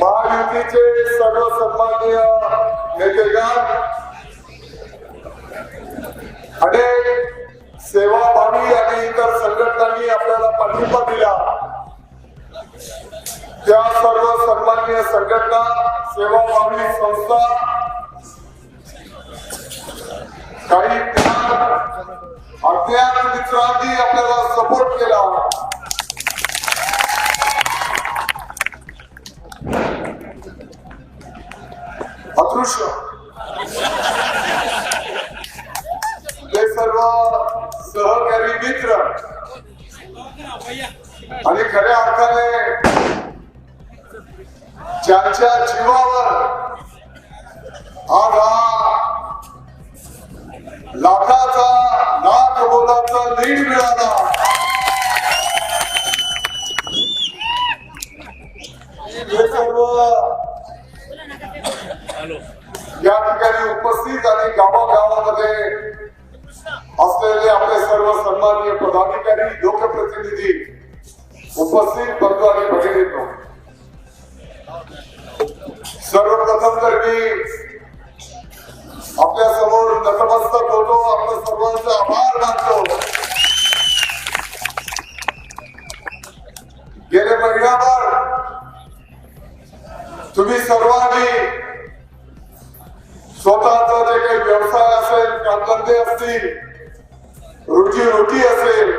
महायुतीचे सर्व सन्माननीय अनेक सेवाभावी आणि इतर संघटनांनी आपल्याला पाठिंबा दिला. त्या सर्व सन्माननीय संघटना सेवाभावी संस्था काही त्याग अज्ञात मित्रांनी आपल्याला सपोर्ट केला. Bíblia, तुम्ही सर्वांनी स्वतःचा जे काही व्यवसाय असेल कामधंदे असतील रोजी रोटी असेल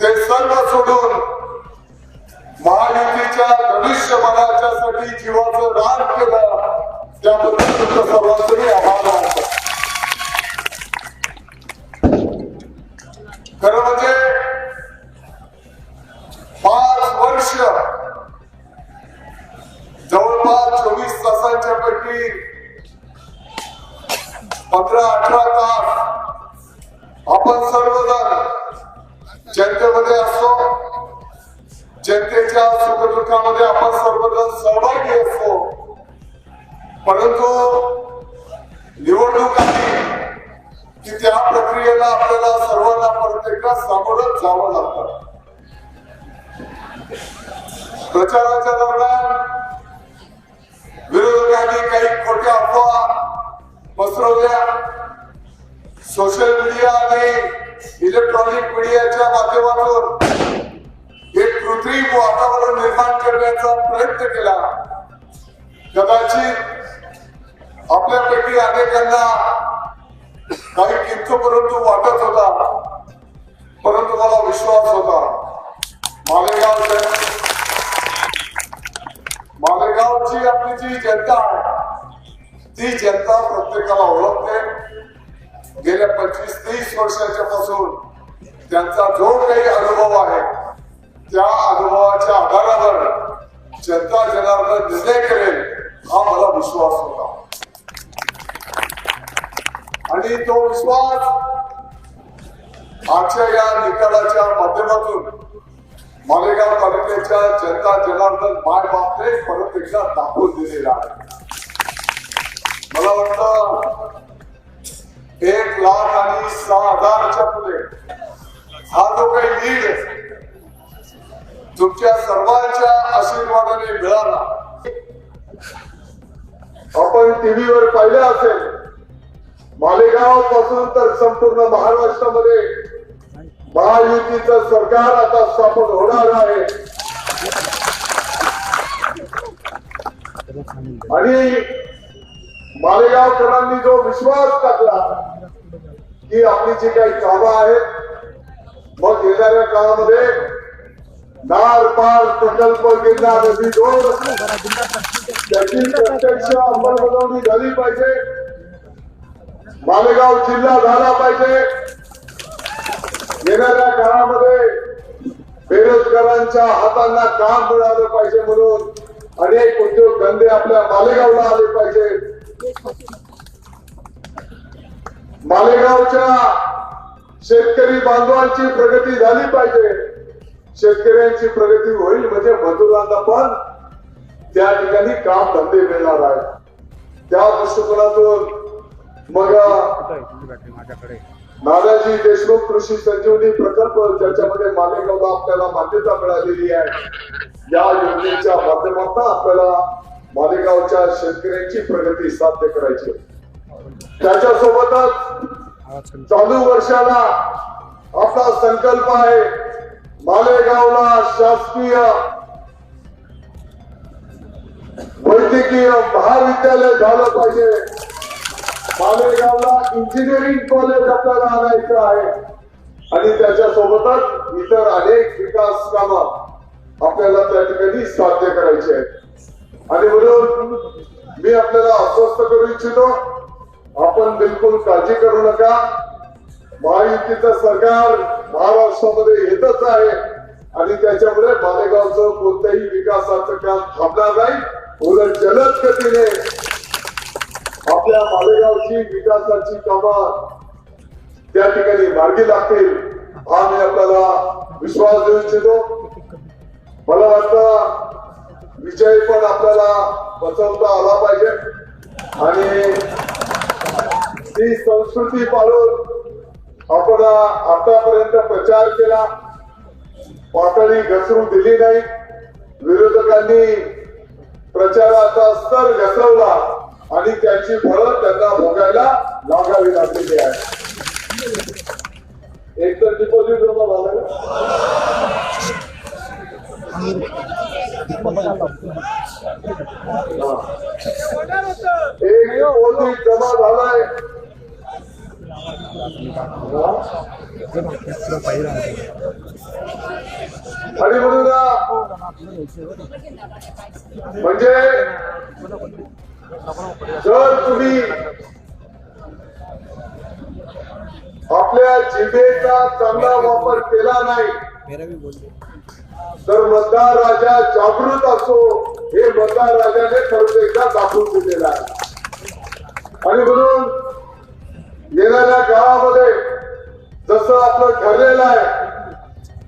ते सर्व सोडून महायुतीच्या धनुष्यमानाच्यासाठी जीवाचं दान केलं त्याबद्दल तुमचं सर्वांचं मी आभार मानतो. खरं म्हणजे पाच वर्ष जवळपास चोवीस तासांच्या पैकी पंधरा अठरा तास आपण सर्वजण जनतेमध्ये असतो. जनतेच्या सुखदुःखामध्ये आपण सर्वजण सहभागी असतो. परंतु निवडणूक आली की त्या प्रक्रियेला आपल्याला सर्वांना प्रत्येकाला सामोरच जावं लागतं. प्रचाराच्या दरम्यान विरोधकांनी काही खोट्या अफवा पसरवल्या. सोशल मीडिया आणि इलेक्ट्रॉनिक मीडियाच्या माध्यमातून एक कृत्रिम वातावरण निर्माण करण्याचा प्रयत्न केला. कदाचित आपल्यापैकी अनेकांना काही किंतु परंतु वाटत होता. परंतु मला विश्वास होता. मालेगाव मालेगावची आपली जी जनता आहे ती जनता प्रत्येकाला ओळखते. गेल्या पंचवीस तीस वर्षाच्या पासून त्यांचा जो काही अनुभव आहे त्या अनुभवाच्या आधारावर जनता जनार्दन निर्णय करेल हा मला विश्वास होता. आणि तो विश्वास आजच्या या निकालाच्या माध्यमातून मालेगाव तालुक्याच्या जनता जनार्दन माय बापने परत एकदा दाखवून दिलेला आहे. मला वाटतं एक लाख आणि सहा हजारच्या पुढे हा जो काही लीड तुमच्या सर्वांच्या आशीर्वादाने मिळाला. आपण टीव्हीवर पाहिलं असेल मालेगावपासून तर संपूर्ण महाराष्ट्रामध्ये महायुतीचं सरकार आता स्थापन होणार आहे. आणि मालेगावकरांनी जो विश्वास टाकला की आपली जी काही कामं आहेत मग येणाऱ्या काळामध्ये नार पार प्रकल्प गेला नदी दोन त्याची प्रत्यक्ष अंमलबजावणी झाली पाहिजे. मालेगाव जिल्हा झाला पाहिजे. येणाऱ्या काळामध्ये बेरोजगारांच्या हातांना काम मिळालं पाहिजे म्हणून अनेक उद्योग धंदे आपल्या मालेगावला आले पाहिजे. मालेगावच्या शेतकरी बांधवांची प्रगती झाली पाहिजे. शेतकऱ्यांची प्रगती होईल म्हणजे मजुरांना पण त्या ठिकाणी काम धंदे मिळणार आहेत. त्या दृष्टिकोनातून मग माझ्याकडे. नानाजी देशमुख कृषी संजीवनी प्रकल्प ज्याच्यामध्ये मालेगावला आपल्याला मान्यता मिळालेली आहे. या योजनेच्या माध्यमातून आपल्याला मालेगावच्या शेतकऱ्यांची प्रगती साध्य करायची त्याच्या त्याच्यासोबतच चालू वर्षाला आपला संकल्प आहे मालेगावला शासकीय वैद्यकीय महाविद्यालय झालं पाहिजे. मालेगावला इंजिनिअरिंग कॉलेज आपल्याला आणायचं आहे. आणि त्याच्यासोबतच इतर अनेक विकास काम आपल्याला त्या ठिकाणी साध्य करायचे आहेत. आणि म्हणून मी आपल्याला अस्वस्थ करू इच्छितो आपण बिलकुल काळजी करू नका. महायुतीचं सरकार महाराष्ट्रामध्ये येतच आहे आणि त्याच्यामुळे मालेगावचं कोणत्याही विकासाचं काम थांबणार नाही. उलट जलद गतीने आपल्या मालेगावची विकासाची कामं त्या ठिकाणी मार्गी लागतील हा मी आपल्याला विश्वास देऊ इच्छितो. मला वाटतं विजय पण आपल्याला बसवता आला पाहिजे. आणि ती संस्कृती पाळून आपण आतापर्यंत प्रचार केला. पातळी घसरू दिली नाही. विरोधकांनी प्रचाराचा स्तर घसरवला. आणि त्याची फळं त्यांना भोगायला लागावी लागलेली आहे. एक तर डिपॉझिट जमा झालं एक डिपॉझिट जमा झालाय. आणि म्हणून म्हणजे जर तुम्ही आपल्या जिभेचा चांगला वापर केला नाही तर मतदार राजा जागृत असो हे मतदार राजाने परत एकदा दाखवून दिलेलं आहे. आणि म्हणून येणाऱ्या काळामध्ये जसं आपलं ठरलेलं आहे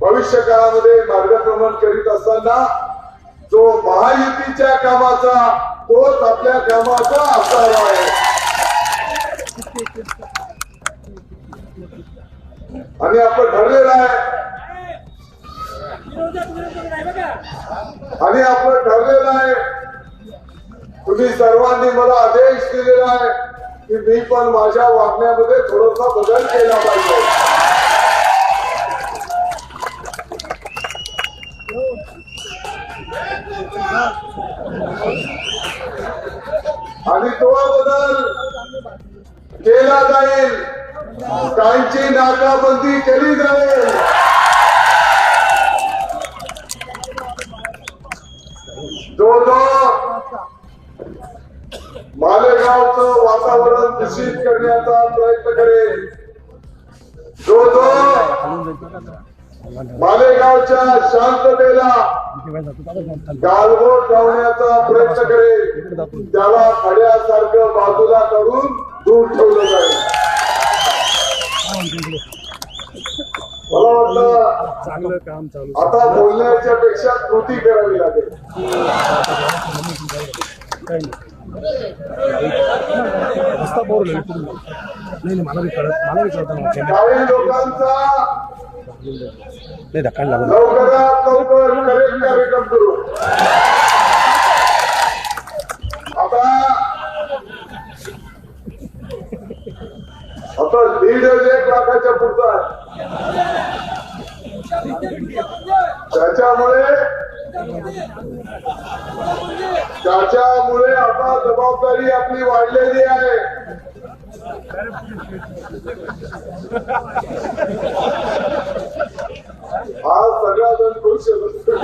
भविष्य काळामध्ये मार्गक्रमण करीत असताना जो महायुतीच्या कामाचा तोच आपल्या कामाचा असावा आहे. आणि आपण ठरलेलं आहे. आणि आपण ठरलेलं आहे. तुम्ही सर्वांनी मला आदेश दिलेला आहे की मी पण माझ्या वागण्यामध्ये थोडासा बदल केला पाहिजे. आणि तो बदल केला जाईल. त्यांची नाकाबंदी केली जाईल. जो जो मालेगावचं वातावरण दूषित करण्याचा प्रयत्न करेल. जो जो मालेगावच्या शांततेला गालबोट लावण्याचा प्रयत्न करेल. त्याला खड्यासारखं बाजूला करून दूर ठेवलं जाईल. मला वाटतं चांगलं काम चालू आता बोलण्याच्या पेक्षा कृती करावी लागेल. रस्ता बोर नाही मला कळत मला नाही. काही लोकांचा नाही धक्का लागून. आता आता एक लाखाच्या पुढचा त्याच्यामुळे त्याच्यामुळे आता जबाबदारी आपली वाढलेली आहे हा सगळा जण करू शकतो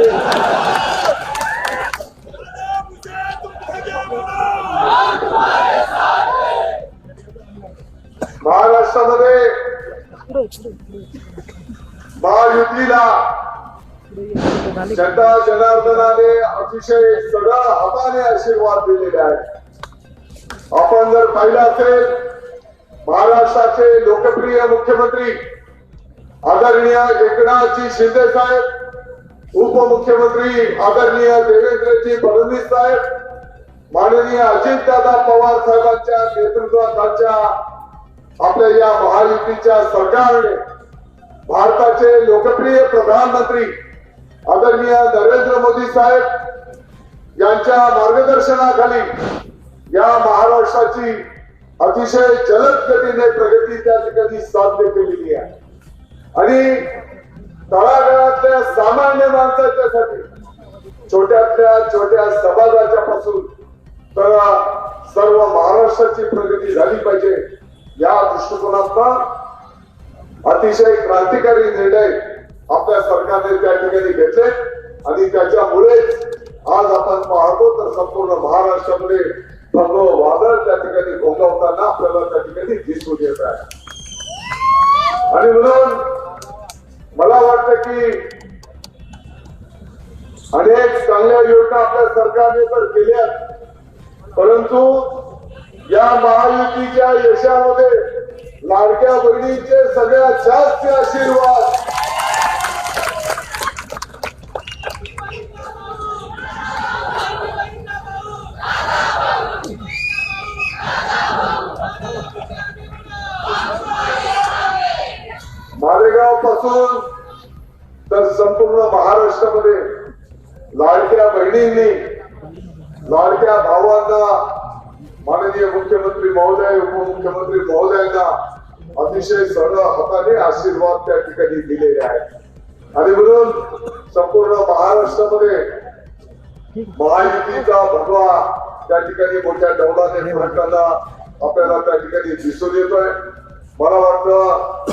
महाराष्ट्रामध्ये महायुतीला जनता जनार्दनाने अतिशय सगळा हाताने आशीर्वाद दिलेले आहेत. आपण जर पाहिलं असेल महाराष्ट्राचे लोकप्रिय मुख्यमंत्री आदरणीय एकनाथजी शिंदे साहेब उपमुख्यमंत्री आदरणीय देवेंद्रजी फडणवीस साहेब माननीय अजितदादा पवार साहेबांच्या नेतृत्वाखालच्या आपल्या या महायुतीच्या सरकारने भारताचे लोकप्रिय प्रधानमंत्री आदरणीय नरेंद्र मोदी साहेब यांच्या मार्गदर्शनाखाली या महाराष्ट्राची अतिशय जलद गतीने प्रगती त्या ठिकाणी साध्य केलेली आहे. आणि तळागाळातल्या सामान्य माणसाच्यासाठी छोट्यातल्या छोट्या समाजाच्या पासून तर सर्व महाराष्ट्राची प्रगती झाली पाहिजे. या दृष्टिकोनातून अतिशय क्रांतिकारी निर्णय आपल्या सरकारने त्या ठिकाणी घेतले. आणि त्याच्यामुळेच आज आपण पाहतो तर संपूर्ण महाराष्ट्रामध्ये भगव वादळ त्या ठिकाणी भोगवताना आपल्याला त्या ठिकाणी दिसून येत आहे. आणि म्हणून मला वाटतं की अनेक चांगल्या योजना आपल्या सरकारने तर केल्या परंतु या महायुतीच्या यशामध्ये लाडक्या बहिणीचे सगळ्यात जास्त आशीर्वाद. मालेगावपासून तर संपूर्ण महाराष्ट्रामध्ये लाडक्या बहिणींनी लाडक्या भावांना माननीय मुख्यमंत्री महोदय उपमुख्यमंत्री महोदयांना अतिशय सरळ हाताने आशीर्वाद त्या ठिकाणी दिलेले आहेत. आणि म्हणून संपूर्ण महाराष्ट्रामध्ये महायुतीचा भगवा त्या ठिकाणी मोठ्या डौलाने फरकताना आपल्याला त्या ठिकाणी दिसून येतोय. मला वाटतं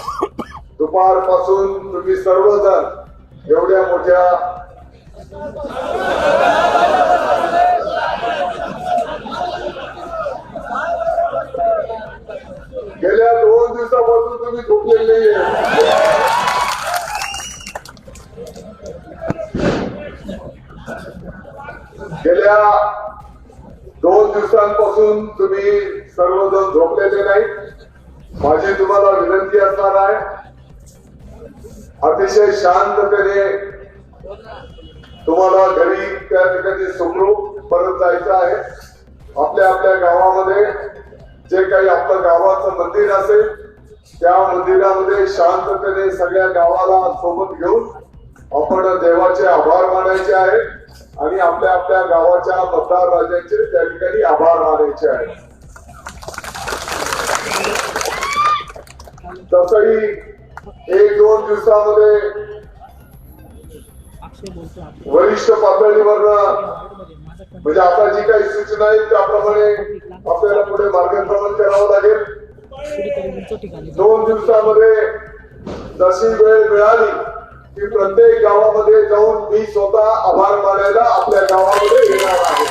दुपारपासून तुम्ही सर्वजण एवढ्या मोठ्या गेल्या दोन दिवसापासून तुम्ही झोपलेले नाहीये गेल्या दोन दिवसांपासून तुम्ही सर्वजण झोपलेले नाही माझी तुम्हाला विनंती असणार आहे. अतिशय शांततेने तुम्हाला घरी त्या ठिकाणी सुखरूप परत जायचं आहे. आपल्या आपल्या गावामध्ये जे काही आपलं गावाचं मंदिर असेल त्या मंदिरामध्ये शांततेने सगळ्या गावाला सोबत घेऊन आपण देवाचे आभार मानायचे आहे आणि आपल्या आपल्या गावाच्या मतदार राजांचे त्या ठिकाणी आभार मानायचे आहे तसही एक दोन दिवसामध्ये वरिष्ठ पातळीवर म्हणजे आता जी काही सूचना आहेत त्याप्रमाणे आपल्याला पुढे मार्गक्रमण करावं लागेल. दोन दिवसामध्ये जशी वेळ मिळाली की प्रत्येक गावामध्ये जाऊन मी स्वतः आभार मानायला आपल्या गावामध्ये येणार आहे.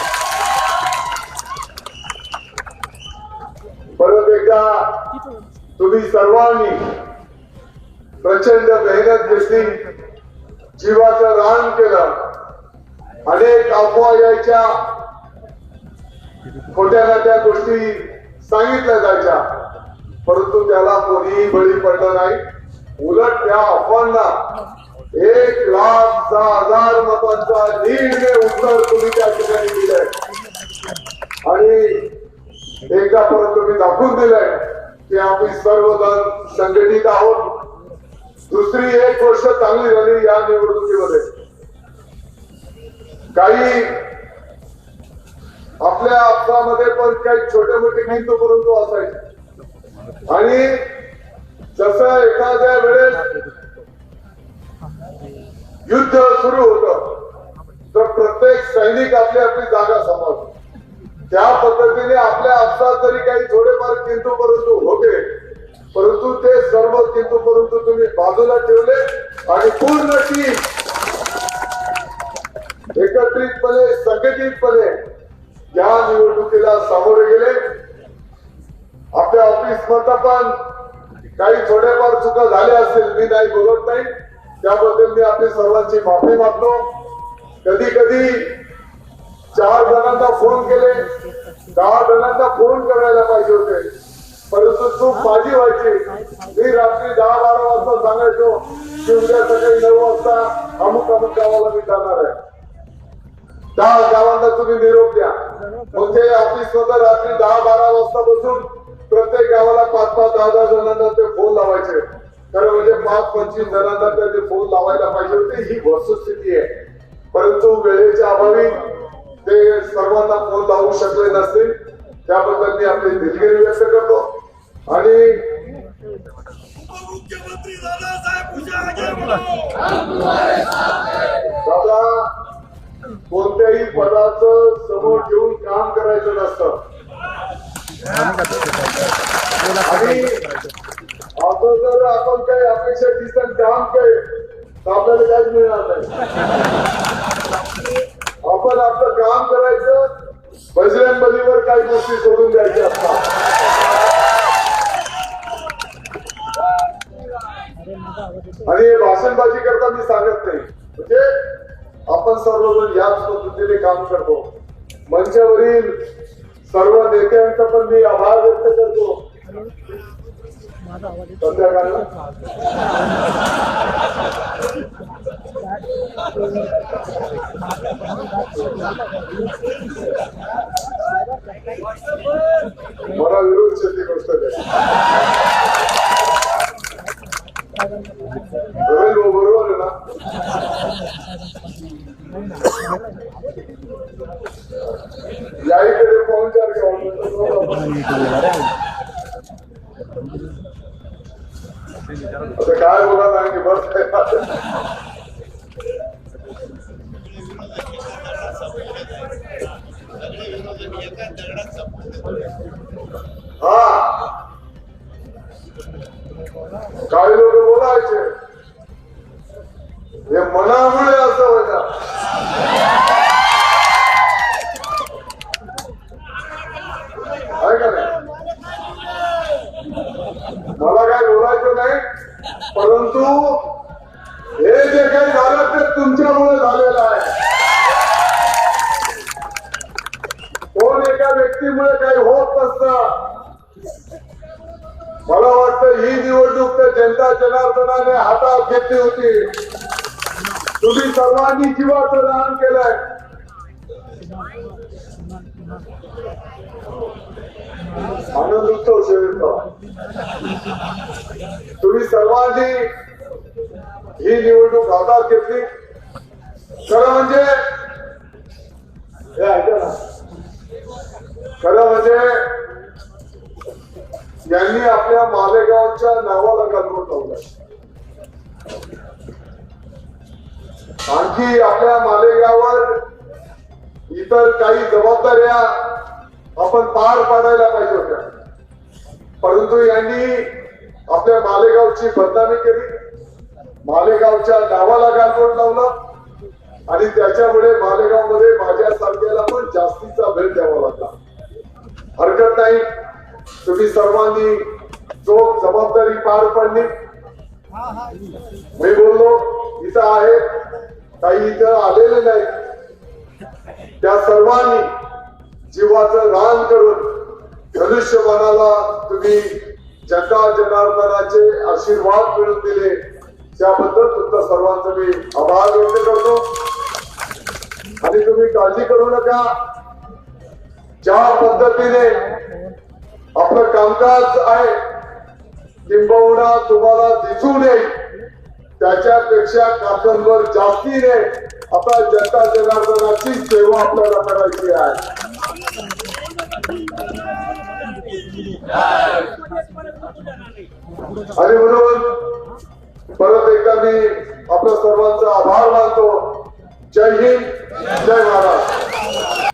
परत एकदा तुम्ही सर्वांनी प्रचंड मेहनत घेतली जीवाचं रान केलं अनेक अफवा यायच्या खोट्या नाट्या गोष्टी सांगितल्या जायच्या. परंतु त्याला कोणीही बळी पडलं नाही. उलट त्या अफवांना एक लाख दहा हजार मतांचा लीडने उत्तर तुम्ही त्या ठिकाणी दिलंय. आणि एकदा परत तुम्ही दाखवून दिलंय की आम्ही सर्वजण संघटित आहोत. दुसरी एक गोष्ट चांगली झाली या निवडणुकीमध्ये. काही आपल्या आपसामध्ये पण काही छोटे मोठे हिंदू परंतु असायचे आणि जसं एखाद्या वेळेस युद्ध सुरू होत तर प्रत्येक सैनिक आपली आपली जागा सांभाळतो. त्या पद्धतीने आपल्या आपसात जरी काही थोडेफार किंतु परंतु होते परंतु ते सर्व किंतु परंतु तुम्ही बाजूला ठेवले आणि पूर्ण टीम पण काही थोडेफार चुका झाल्या असतील मी नाही बोलत नाही. त्याबद्दल मी आपली सर्वांची माफी मागतो. कधी कधी चार जणांना फोन केले दहा जणांना फोन करायला पाहिजे होते. परंतु चूक माझी व्हायची. मी रात्री दहा बारा वाजता सांगायचो की उद्या सकाळी नऊ वाजता अमुक अमुक गावाला मी जाणार आहे. दहा गावांना तुम्ही निरोप द्या. मग ते ऑफिसमध्ये रात्री दहा बारा वाजता बसून प्रत्येक गावाला पाच पाच दहा दहा जणांना ते फोन लावायचे. खरं म्हणजे पाच पंचवीस जणांना ते फोन लावायला पाहिजे होते ही वस्तुस्थिती आहे. परंतु वेळेच्या अभावी ते सर्वांना फोन लावू शकले नसतील त्याबद्दल मी आपली दिलगिरी व्यक्त करतो. आणि दादा कोणत्याही पदाचं समोर ठेवून काम करायचं नसतं. जर आपण काही अपेक्षा दिसत काम काही आपल्याला काहीच मिळणार नाही आपण आपलं काम करायचं बजरंग बलीवर काही गोष्टी सोडून द्यायच्या असतात आणि भाषणबाजी करता मी सांगत नाही. म्हणजे आपण सर्वजण याच पद्धतीने काम करतो. मंचावरील सर्व नेत्यांचा पण मी आभार व्यक्त करतो. मला विरोध शेती गोष्ट बरोबर आहे ना? घ्यावा आता काय बोला बस हा काही लोक बोलायचे? हे मनामुळे परंतु हे जे काही झालं ते तुमच्यामुळे झालेलं आहे. कोण एका व्यक्तीमुळे काही होत नसतं. मला वाटतं ही निवडणूक तर जनता जनार्दनाने हातात घेतली होती. तुम्ही सर्वांनी जीवाचं दान केलंय. आनंदोत्सव उत्सव तुम्ही सर्वांनी ही निवडणूक हातात घेतली. खरं म्हणजे खरं म्हणजे यांनी आपल्या मालेगावच्या नावाला गणपत लावलाय आणखी आपल्या मालेगावर इतर काही जबाबदाऱ्या आपण पार पाडायला पाहिजे होत्या. परंतु यांनी आपल्या मालेगावची बदनामी केली. मालेगावच्या नावाला गालबोट लावलं. आणि त्याच्यामुळे मालेगावमध्ये माझ्यासारख्याला पण जास्तीचा भेट द्यावा लागला. हरकत नाही. तुम्ही सर्वांनी जो जबाबदारी पार पडली. मी बोललो इथं आहे. काही इथं आलेले नाही. त्या सर्वांनी जीवाचं रान करून धनुष्यबाणाला तुम्ही जनता जनार्दनाचे आशीर्वाद मिळून दिले. त्याबद्दल तुमचा सर्वांचा मी आभार व्यक्त करतो. आणि तुम्ही काळजी करू नका. ज्या पद्धतीने आपलं कामकाज आहे किंबहुना तुम्हाला दिसू नये त्याच्यापेक्षा काकणवर जास्तीने आपल्या जनता जनार्दनाची सेवा आपल्याला करायची आहे. आणि म्हणून परत एकदा मी आपल्या सर्वांचा आभार मानतो. जय हिंद जय महाराज